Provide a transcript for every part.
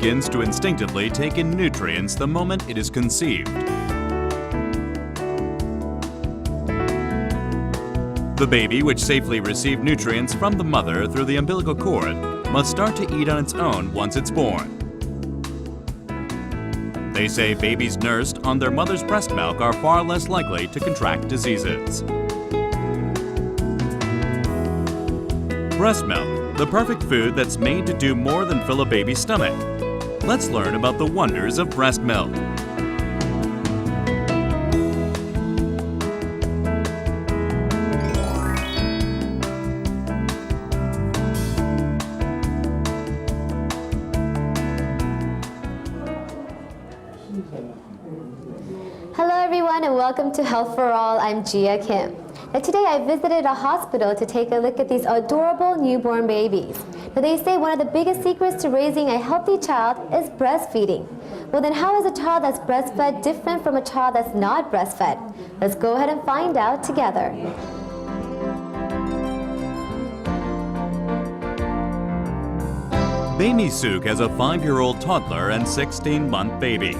Begins to instinctively take in nutrients the moment it is conceived. The baby, which safely received nutrients from the mother through the umbilical cord, must start to eat on its own once it's born. They say babies nursed on their mother's breast milk are far less likely to contract diseases. Breast milk, the perfect food that's made to do more than fill a baby's stomach. Let's learn about the wonders of breast milk. Hello, everyone, and welcome to Health for All. I'm Gia Kim. Today I visited a hospital to take a look at these adorable newborn babies. Now, they say one of the biggest secrets to raising a healthy child is breastfeeding. Well, then, how is a child that's breastfed different from a child that's not breastfed? Let's go ahead and find out together. Baby Suk has a five year old toddler and 16 month baby.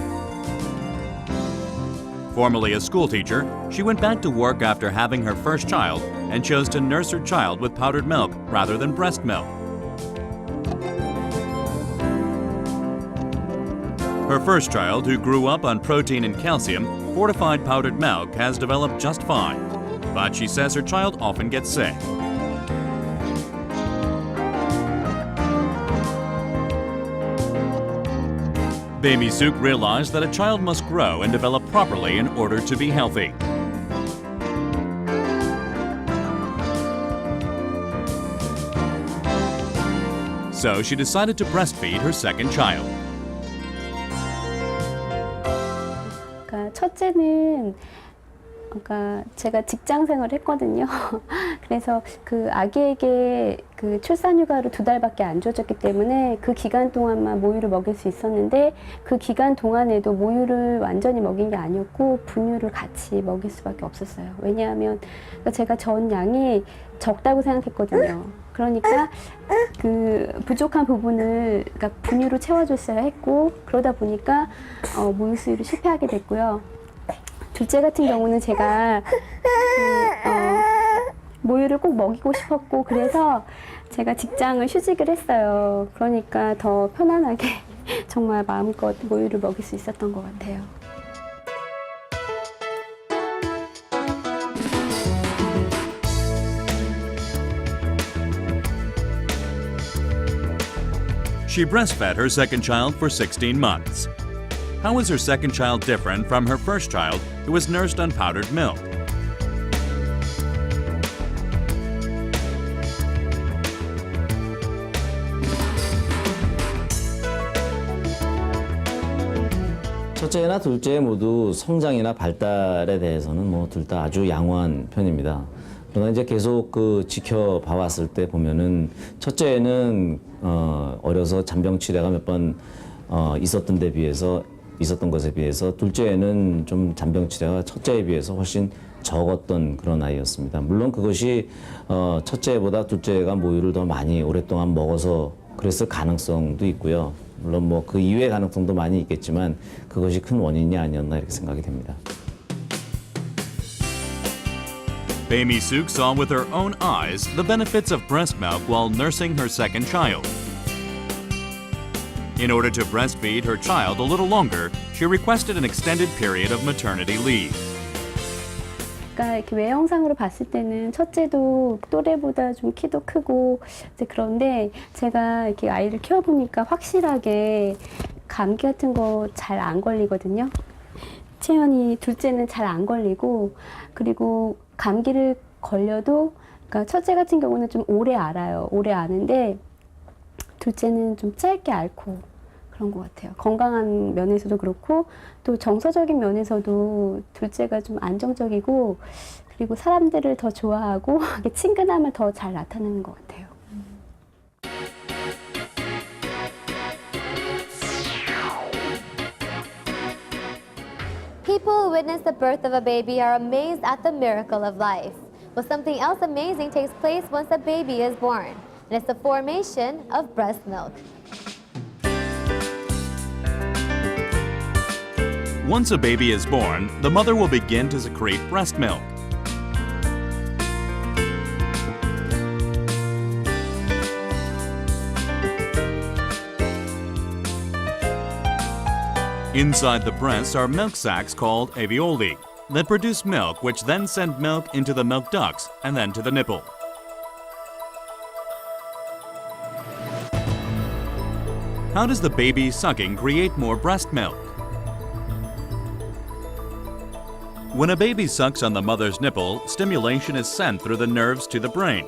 Formerly a schoolteacher, she went back to work after having her first child and chose to nurse her child with powdered milk rather than breast milk. Her first child, who grew up on protein and calcium, fortified powdered milk has developed just fine. But she says her child often gets sick. Baby Suk realized that a child must grow and develop properly in order to be healthy. So she decided to breastfeed her second child. 그러니까 첫째는 그러니까 제가 직장 생활을 했거든요. 그래서 그 아기에게 그 출산 휴가를 두 달밖에 안 줘줬기 때문에 그 기간 동안만 모유를 먹일 수 있었는데 그 기간 동안에도 모유를 완전히 먹인 게 아니었고 분유를 같이 먹일 수밖에 없었어요. 왜냐하면 제가 전 양이 적다고 생각했거든요. 그러니까 그 부족한 부분을 그러니까 분유로 채워줬어야 했고 그러다 보니까 어, 모유 수유를 실패하게 됐고요. 둘째 같은 경우는 제가 그, 어, 모유를 꼭 먹이고 싶었고 그래서 제가 직장을 휴직을 했어요. 그러니까 더 편안하게 정말 마음껏 모유를 먹일 수 있었던 것 같아요. She breastfed her second child for 16 months. How is her second child different from her first child, who was nursed on powdered milk? 첫째나 둘째 모두 성장이나 발달에 대해서는 뭐 둘 다 아주 양호한 편입니다. 그러나 이제 계속 그 지켜봐 왔을 때 보면은 첫째는 어 어려서 잔병 치레가 몇 번 어 있었던 데 비해서 있었던 것에 비해서 둘째는 좀 잔병 치레가 첫째에 비해서 훨씬 적었던 그런 아이였습니다. 물론 그것이 어 첫째보다 둘째가 모유를 더 많이 오랫동안 먹어서 그랬을 가능성도 있고요. 물론 뭐 그 이외의 가능성도 많이 있겠지만 그것이 큰 원인이 아니었나 이렇게 생각이 됩니다. Baby Suk saw with her own eyes the benefits of breast milk while nursing her second child. In order to breastfeed her child a little longer, she requested an extended period of maternity leave. 그러니까 이렇게 외형상으로 봤을 때는 첫째도 또래보다 좀 키도 크고 이제 그런데 제가 이렇게 아이를 키워보니까 확실하게 감기 같은 거 잘 안 걸리거든요. 채연이 둘째는 잘 안 걸리고 그리고 감기를 걸려도 그러니까 첫째 같은 경우는 좀 오래 알아요. 오래 아는데 둘째는 좀 짧게 앓고 그런 것 같아요. 건강한 면에서도 그렇고 또 정서적인 면에서도 둘째가 좀 안정적이고 그리고 사람들을 더 좋아하고 친근함을 더 잘 나타내는 것 같아요. People who witness the birth of a baby are amazed at the miracle of life. Well, something else amazing takes place once a baby is born, and it's the formation of breast milk. Once a baby is born, the mother will begin to secrete breast milk. Inside the breast are milk sacs called alveoli that produce milk which then send milk into the milk ducts and then to the nipple. How does the baby sucking create more breast milk? When a baby sucks on the mother's nipple, stimulation is sent through the nerves to the brain.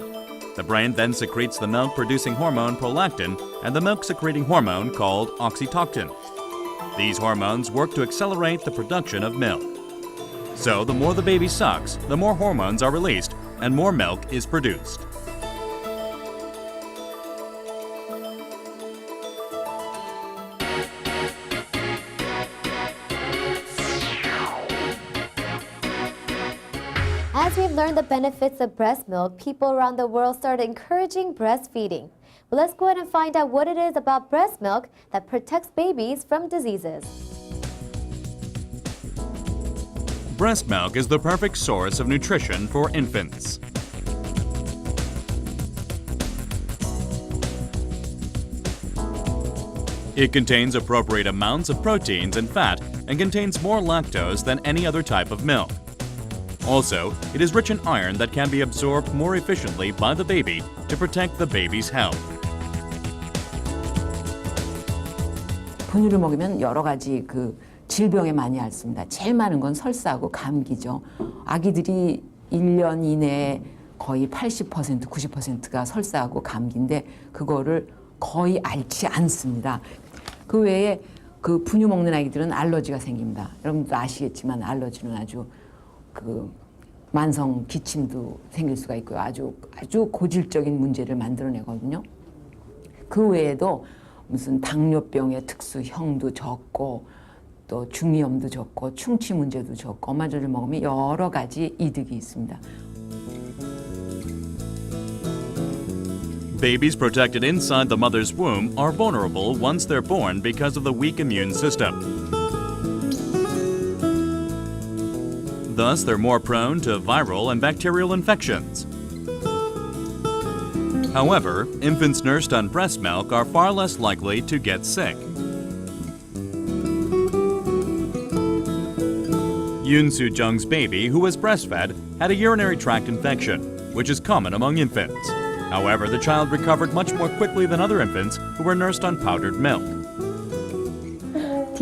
The brain then secretes the milk producing hormone prolactin and the milk secreting hormone called oxytocin. These hormones work to accelerate the production of milk. So, the more the baby sucks, the more hormones are released and more milk is produced. As we've learned the benefits of breast milk, people around the world started encouraging breastfeeding. Well, let's go ahead and find out what it is about breast milk that protects babies from diseases. Breast milk is the perfect source of nutrition for infants. It contains appropriate amounts of proteins and fat and contains more lactose than any other type of milk. Also, it is rich in iron that can be absorbed more efficiently by the baby to protect the baby's health. 분유를 먹이면 여러 가지 그 질병에 많이 앓습니다. 제일 많은 건 설사하고 감기죠. 아기들이 1년 이내에 거의 80% 90%가 설사하고 감기인데 그거를 거의 앓지 않습니다. 그 외에 그 분유 먹는 아기들은 알러지가 생깁니다. 여러분도 아시겠지만 알러지는 아주 그 만성 기침도 생길 수가 있고요. 아주 아주 고질적인 문제를 만들어내거든요. 그 외에도 무슨 당뇨병의 특수형도 적고 또 중이염도 적고 충치 문제도 적고 엄마젖을 먹으면 여러 가지 이득이 있습니다. Babies protected inside the mother's womb are vulnerable once they're born because of the weak immune system. Thus, they're more prone to viral and bacterial infections. However, infants nursed on breast milk are far less likely to get sick. Yoon Soo Jung's baby, who was breastfed, had a urinary tract infection, which is common among infants. However, the child recovered much more quickly than other infants who were nursed on powdered milk.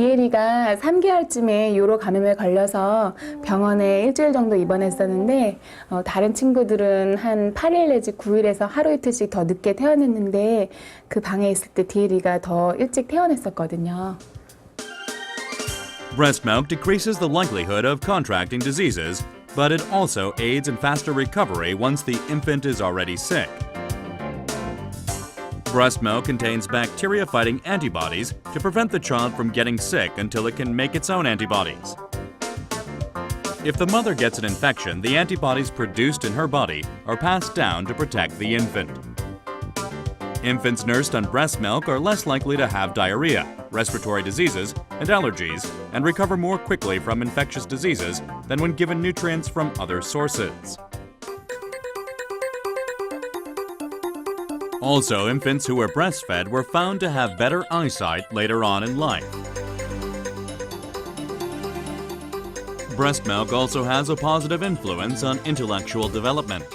디에리가 3개월쯤에 요로 감염에 걸려서 병원에 일주일 정도 입원했었는데 어, 다른 친구들은 한 8일 내지 9일에서 하루 이틀씩 더 늦게 태어났는데 그 방에 있을 때 디에리가 더 일찍 태어났었거든요. Breast milk decreases the likelihood of contracting diseases, but it also aids in faster recovery once the infant is already sick. Breast milk contains bacteria fighting antibodies to prevent the child from getting sick until it can make its own antibodies. If the mother gets an infection, the antibodies produced in her body are passed down to protect the infant. Infants nursed on breast milk are less likely to have diarrhea, respiratory diseases, and allergies, and recover more quickly from infectious diseases than when given nutrients from other sources. Also, infants who were breastfed were found to have better eyesight later on in life. Breast milk also has a positive influence on intellectual development.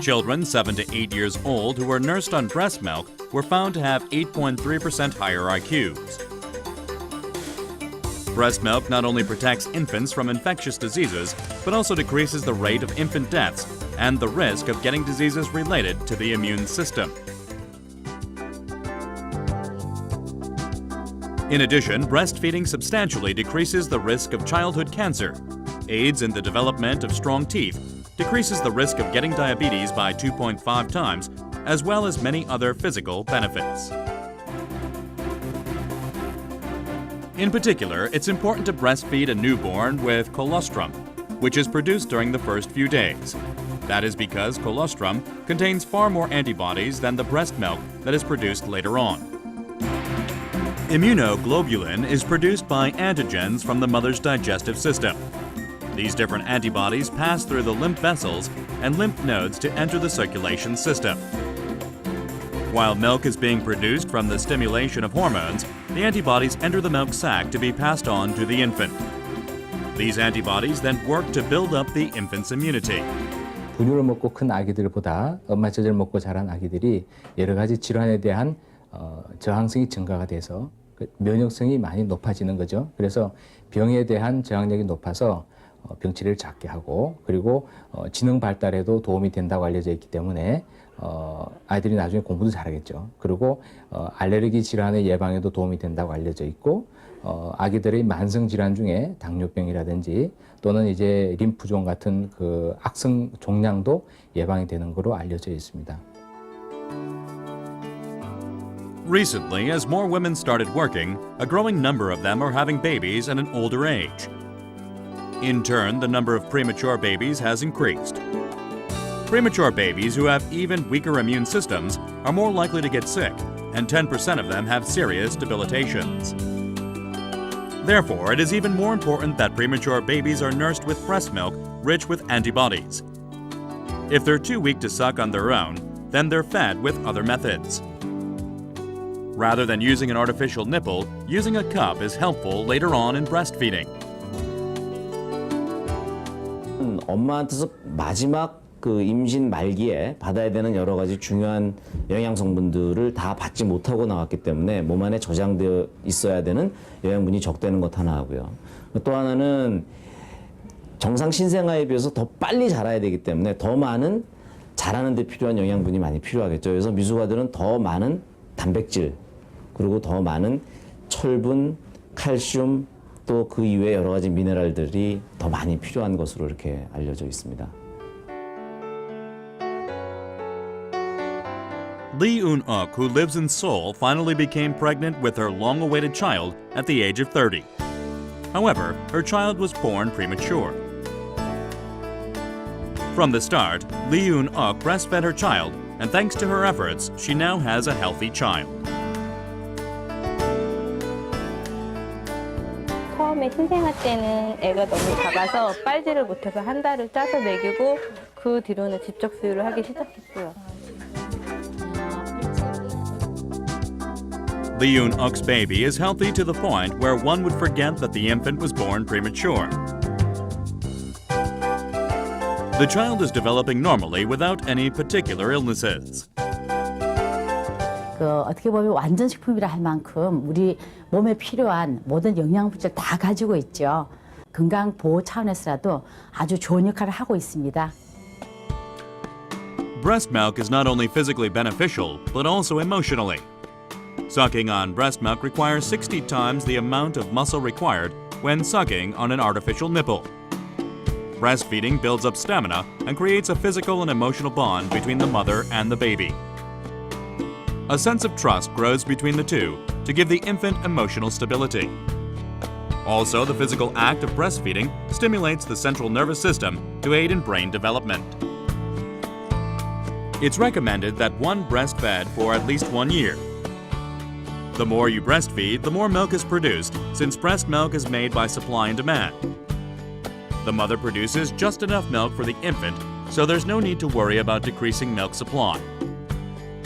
Children 7 to 8 years old who were nursed on breast milk were found to have 8.3% higher IQs. Breast milk not only protects infants from infectious diseases, but also decreases the rate of infant deaths and the risk of getting diseases related to the immune system. In addition, breastfeeding substantially decreases the risk of childhood cancer, aids in the development of strong teeth, decreases the risk of getting diabetes by 2.5 times, as well as many other physical benefits. In particular, it's important to breastfeed a newborn with colostrum, which is produced during the first few days. That is because colostrum contains far more antibodies than the breast milk that is produced later on. Immunoglobulin is produced by antigens from the mother's digestive system. These different antibodies pass through the lymph vessels and lymph nodes to enter the circulation system. While milk is being produced from the stimulation of hormones, the antibodies enter the milk sac to be passed on to the infant. These antibodies then work to build up the infant's immunity. 분유를 먹고 큰 아기들보다 엄마 젖을 먹고 자란 아기들이 여러 가지 질환에 대한 어, 저항성이 증가가 돼서 그 면역성이 많이 높아지는 거죠. 그래서 병에 대한 저항력이 높아서 어, 병치레를 작게 하고 그리고 어, 지능 발달에도 도움이 된다고 알려져 있기 때문에 어, 아이들이 나중에 공부도 잘하겠죠. 그리고 어, 알레르기 질환의 예방에도 도움이 된다고 알려져 있고 어, 아기들의 만성 질환 중에 당뇨병이라든지 또는 이제 림프종 같은 그 악성 종양도 예방이 되는 것으로 알려져 있습니다. Recently, as more women started working, a growing number of them are having babies at an older age. In turn, the number of premature babies has increased. Premature babies who have even weaker immune systems are more likely to get sick, and 10% of them have serious debilitations. Therefore, it is even more important that premature babies are nursed with breast milk rich with antibodies. If they're too weak to suck on their own, then they're fed with other methods. Rather than using an artificial nipple, using a cup is helpful later on in breastfeeding. 음, 엄마한테서 마지막 그 임신 말기에 받아야 되는 여러 가지 중요한 영양 성분들을 다 받지 못하고 나왔기 때문에 몸 안에 저장되어 있어야 되는 영양분이 적되는 것 하나 하고요. 또 하나는 정상 신생아에 비해서 더 빨리 자라야 되기 때문에 더 많은 자라는 데 필요한 영양분이 많이 필요하겠죠. 그래서 미숙아들은 더 많은 단백질 그리고 더 많은 철분, 칼슘 또 그 이외 여러 가지 미네랄들이 더 많이 필요한 것으로 이렇게 알려져 있습니다. Lee Eun-uk, who lives in Seoul, finally became pregnant with her long-awaited child at the age of 30. However, her child was born premature. From the start, Lee Eun-uk breastfed her child, and thanks to her efforts, she now has a healthy child. 처음에 신생아 때는 애가 너무 작아서 빨지를 못해서 한 달을 짜서 먹이고 그 뒤로는 직접 수유를 하기 시작했고요. Lee Eun-uk's baby is healthy to the point where one would forget that the infant was born premature. The child is developing normally without any particular illnesses. 그 어떻게 보면 완전 식품이라 할 만큼 우리 몸에 필요한 모든 영양분들 다 가지고 있죠. 건강 보호 차원에서라도 아주 좋은 역할을 하고 있습니다. Breast milk is not only physically beneficial, but also emotionally. Sucking on breast milk requires 60 times the amount of muscle required when sucking on an artificial nipple. Breastfeeding builds up stamina and creates a physical and emotional bond between the mother and the baby. A sense of trust grows between the two to give the infant emotional stability. Also, the physical act of breastfeeding stimulates the central nervous system to aid in brain development. It's recommended that one breastfed for at least one year. The more you breastfeed, the more milk is produced, since breast milk is made by supply and demand. The mother produces just enough milk for the infant, so there's no need to worry about decreasing milk supply.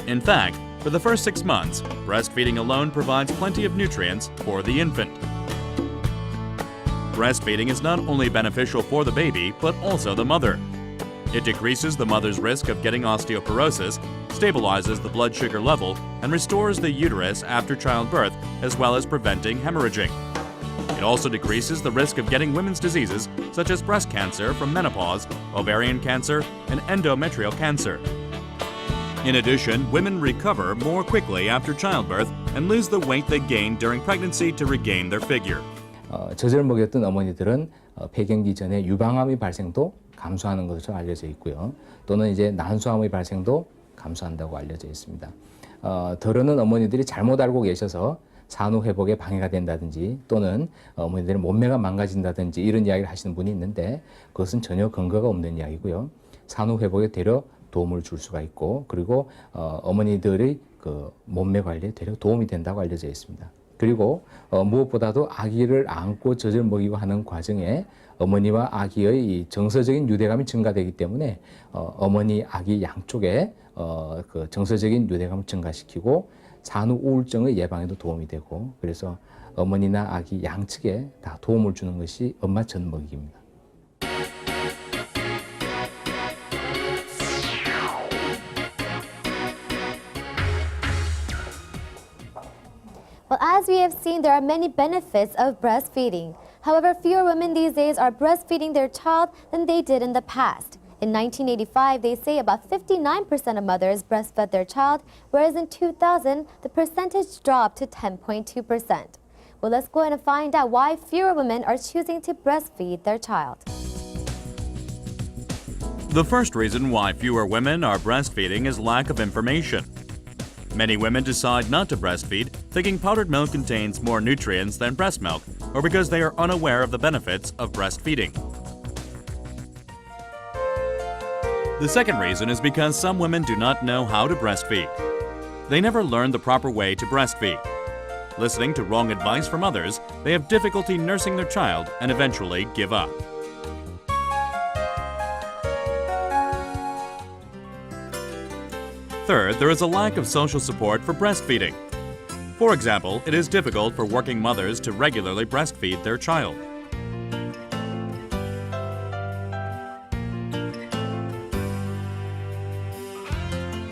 In fact, for the first six months, breastfeeding alone provides plenty of nutrients for the infant. Breastfeeding is not only beneficial for the baby, but also the mother. It decreases the mother's risk of getting osteoporosis, stabilizes the blood sugar level, and restores the uterus after childbirth, as well as preventing hemorrhaging. It also decreases the risk of getting women's diseases such as breast cancer from menopause, ovarian cancer, and endometrial cancer. In addition, women recover more quickly after childbirth and lose the weight they gained during pregnancy to regain their figure. 어, 젖을 먹였던 어머니들은 어, 폐경기 전에 유방암의 발생도 감소하는 것으로 알려져 있고요. 또는 이제 난소암의 발생도 감소한다고 알려져 있습니다. 어, 더러는 어머니들이 잘못 알고 계셔서 산후 회복에 방해가 된다든지 또는 어머니들의 몸매가 망가진다든지 이런 이야기를 하시는 분이 있는데 그것은 전혀 근거가 없는 이야기고요. 산후 회복에 되려 도움을 줄 수가 있고 그리고 어, 어머니들의 그 몸매 관리에 되려 도움이 된다고 알려져 있습니다. 그리고 어, 무엇보다도 아기를 안고 젖을 먹이고 하는 과정에 어머니와 아기의 이 정서적인 유대감이 증가되기 때문에 어, 어머니, 아기 양쪽에 어, 그 정서적인 유대감을 증가시키고 산후 우울증의 예방에도 도움이 되고 그래서 어머니나 아기 양측에 다 도움을 주는 것이 엄마 젖 먹이기입니다. As we have seen, there are many benefits of breastfeeding. However, fewer women these days are breastfeeding their child than they did in the past. In 1985, they say about 59% of mothers breastfed their child, whereas in 2000, the percentage dropped to 10.2%. Well, let's go and find out why fewer women are choosing to breastfeed their child. The first reason why fewer women are breastfeeding is lack of information. Many women decide not to breastfeed, thinking powdered milk contains more nutrients than breast milk, or because they are unaware of the benefits of breastfeeding. The second reason is because some women do not know how to breastfeed. They never learned the proper way to breastfeed. Listening to wrong advice from others, they have difficulty nursing their child and eventually give up. Third, there is a lack of social support for breastfeeding. For example, it is difficult for working mothers to regularly breastfeed their child.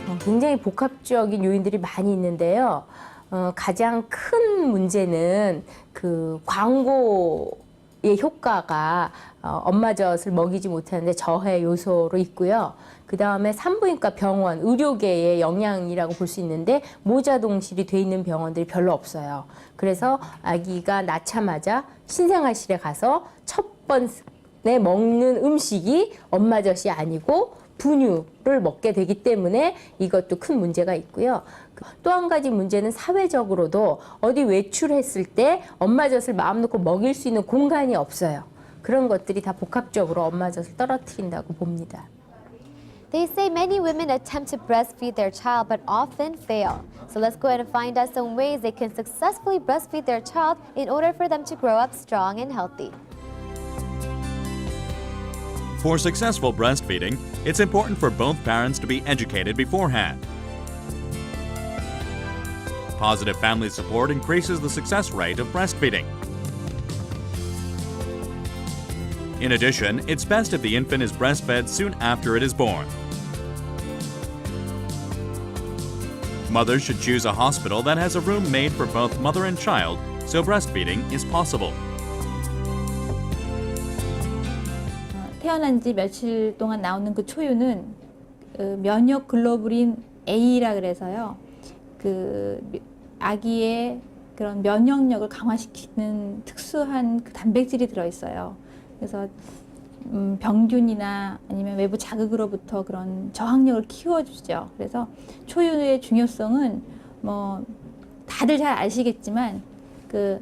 어, 굉장히 복합적인 요인들이 많이 있는데요. 어, 가장 큰 문제는 그 광고의 효과가 어, 엄마 젖을 먹이지 못하는데 저해 요소로 있고요. 그 다음에 산부인과 병원, 의료계의 영향이라고 볼 수 있는데 모자 동실이 돼 있는 병원들이 별로 없어요. 그래서 아기가 낳자마자 신생아실에 가서 첫 번에 먹는 음식이 엄마 젖이 아니고 분유를 먹게 되기 때문에 이것도 큰 문제가 있고요. 또 한 가지 문제는 사회적으로도 어디 외출했을 때 엄마 젖을 마음 놓고 먹일 수 있는 공간이 없어요. 그런 것들이 다 복합적으로 엄마 젖을 떨어뜨린다고 봅니다. They say many women attempt to breastfeed their child but often fail. So let's go ahead and find out some ways they can successfully breastfeed their child in order for them to grow up strong and healthy. For successful breastfeeding, it's important for both parents to be educated beforehand. Positive family support increases the success rate of breastfeeding. In addition, it's best if the infant is breastfed soon after it is born. Mothers should choose a hospital that has a room made for both mother and child so breastfeeding is possible. 태어난 지 며칠 동안 나오는 그 초유는 그 면역 글로불린 A라 그래서요. 그 아기의 그런 면역력을 강화시키는 특수한 그 단백질이 들어 있어요. 그래서 음, 병균이나 아니면 외부 자극으로부터 그런 저항력을 키워주죠. 그래서 초유의 중요성은 뭐 다들 잘 아시겠지만 그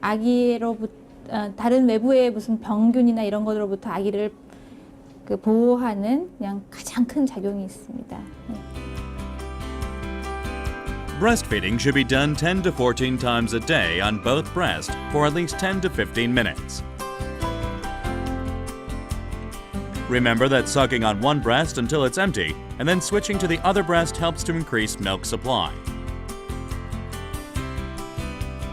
아기로부터 어, 다른 외부의 무슨 병균이나 이런 것으로부터 아기를 그 보호하는 그냥 가장 큰 작용이 있습니다. 네. Breastfeeding should be done 10 to 14 times a day on both breasts for at least 10 to 15 minutes. Remember that sucking on one breast until it's empty and then switching to the other breast helps to increase milk supply.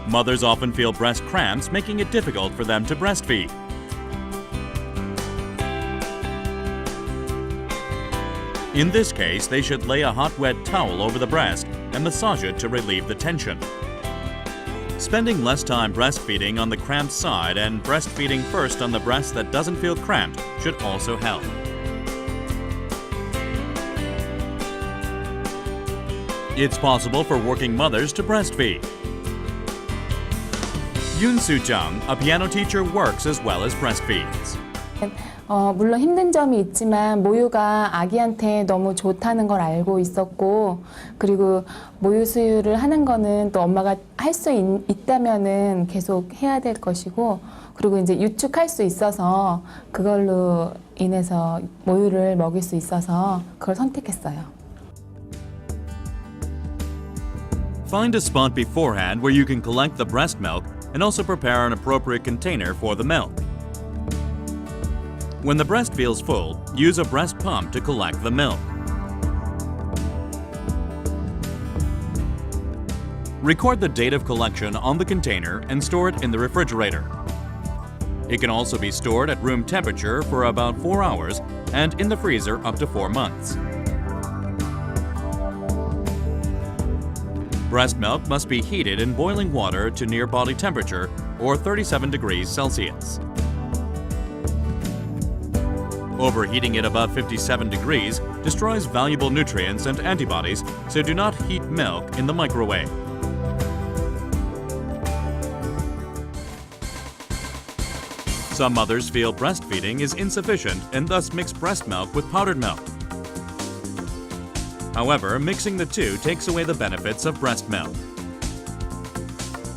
Mothers often feel breast cramps, making it difficult for them to breastfeed. In this case, they should lay a hot wet towel over the breast and massage it to relieve the tension. Spending less time breastfeeding on the cramped side and breastfeeding first on the breast that doesn't feel cramped should also help. It's possible for working mothers to breastfeed. Yoon Soo Jung, a piano teacher, works as well as breastfeeds. 어, 물론 힘든 점이 있지만 모유가 아기한테 너무 좋다는 걸 알고 있었고 그리고 모유 수유를 하는 거는 또 엄마가 할 수 있다면은 계속 해야 될 것이고 그리고 이제 유축할 수 있어서 그걸로 인해서 모유를 먹일 수 있어서 그걸 선택했어요. Find a spot beforehand where you can collect the breast milk and also prepare an appropriate container for the milk. When the breast feels full, use a breast pump to collect the milk. Record the date of collection on the container and store it in the refrigerator. It can also be stored at room temperature for about 4 hours and in the freezer up to 4 months. Breast milk must be heated in boiling water to near body temperature or 37 degrees Celsius. Overheating it above 57 degrees destroys valuable nutrients and antibodies, so do not heat milk in the microwave. Some mothers feel breastfeeding is insufficient and thus mix breast milk with powdered milk. However, mixing the two takes away the benefits of breast milk.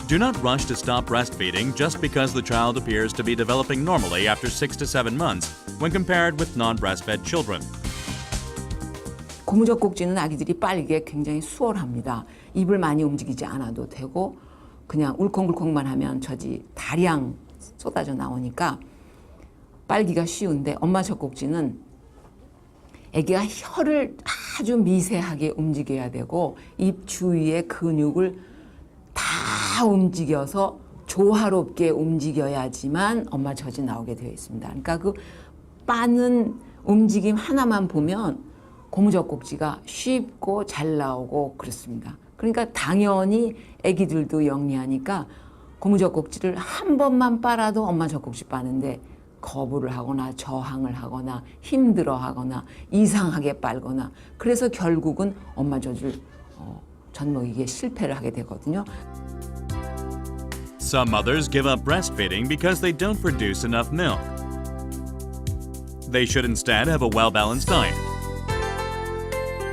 Do not rush to stop breastfeeding just because the child appears to be developing normally after 6 to 7 months when compared with non-breastfed children. 고무적 꼭지는 아기들이 빨기에 굉장히 수월합니다. 입을 많이 움직이지 않아도 되고 그냥 울컹울컹만 하면 저지 다량 쏟아져 나오니까 빨기가 쉬운데 엄마 젖꼭지는 아기가 혀를 아주 미세하게 움직여야 되고 입 주위의 근육을 다 움직여서 조화롭게 움직여야지만 엄마 젖이 나오게 되어 있습니다. 그러니까 그 빠는 움직임 하나만 보면 고무적 꼭지가 쉽고 잘 나오고 그렇습니다. 그러니까 당연히 아기들도 영리하니까 고무적 꼭지를 한 번만 빨아도 엄마 젖꼭지 빠는데 거부를 하거나 저항을 하거나 힘들어 하거나 이상하게 빨거나 그래서 결국은 엄마 젖을 어, 젖 먹이기에 실패를 하게 되거든요. Some mothers give up breastfeeding because they don't produce enough milk. They should instead have a well balanced diet.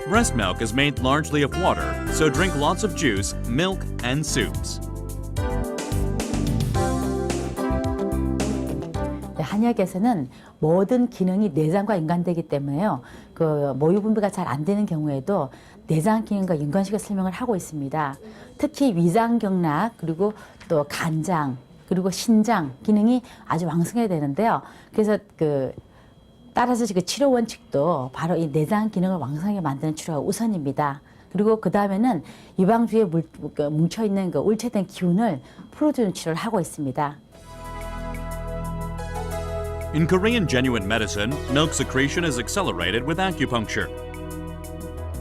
Breast milk is made largely of water, so drink lots of juice, milk, and soups. 네, 한약에서는 모든 기능이 내장과 연관되기 때문에요. 그 모유 분비가 잘 안 되는 경우에도 내장 기능과 연관시켜 설명을 하고 있습니다. 특히 위장 경락 그리고 또 간장 그리고 신장 기능이 아주 왕성해야 되는데요. 그래서 그 따라서 그 치료 원칙도 바로 이 내장 기능을 왕성하게 만드는 치료가 우선입니다. 그리고 그 다음에는 유방주에 물, 그 뭉쳐 있는 그 울체된 기운을 풀어주는 치료를 하고 있습니다. In Korean genuine medicine, milk secretion is accelerated with acupuncture.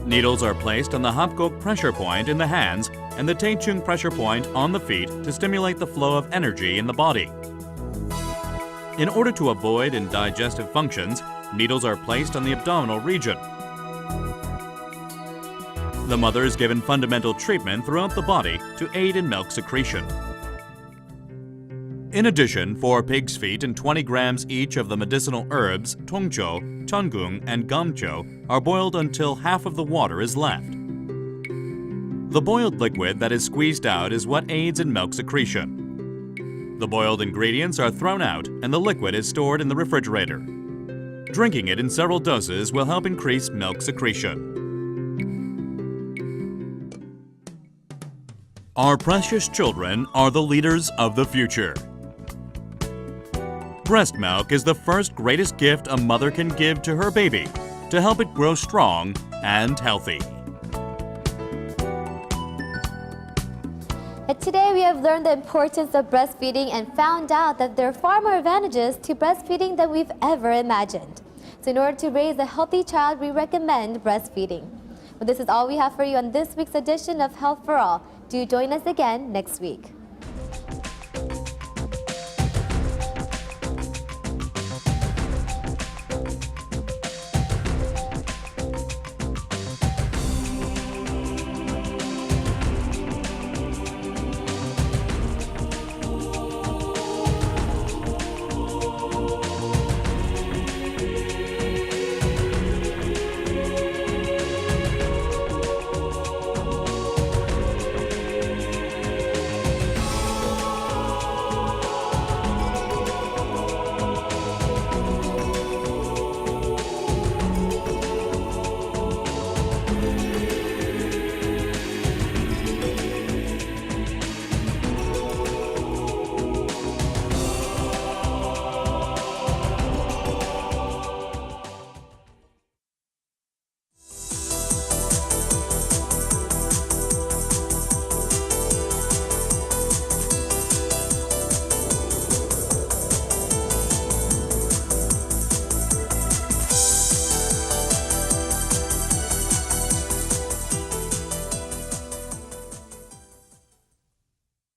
Needles are placed on the Hapgok pressure point in the hands and the Taechung pressure point on the feet to stimulate the flow of energy in the body. In order to avoid indigestive functions, needles are placed on the abdominal region. The mother is given fundamental treatment throughout the body to aid in milk secretion. In addition, four pig's feet and 20 grams each of the medicinal herbs tongcho, chungung, and gamcho are boiled until half of the water is left. The boiled liquid that is squeezed out is what aids in milk secretion. The boiled ingredients are thrown out and the liquid is stored in the refrigerator. Drinking it in several doses will help increase milk secretion. Our precious children are the leaders of the future. Breast milk is the first greatest gift a mother can give to her baby to help it grow strong and healthy. Today we have learned the importance of breastfeeding and found out that there are far more advantages to breastfeeding than we've ever imagined. So in order to raise a healthy child, we recommend breastfeeding. But this is all we have for you on this week's edition of Health for All. Do join us again next week.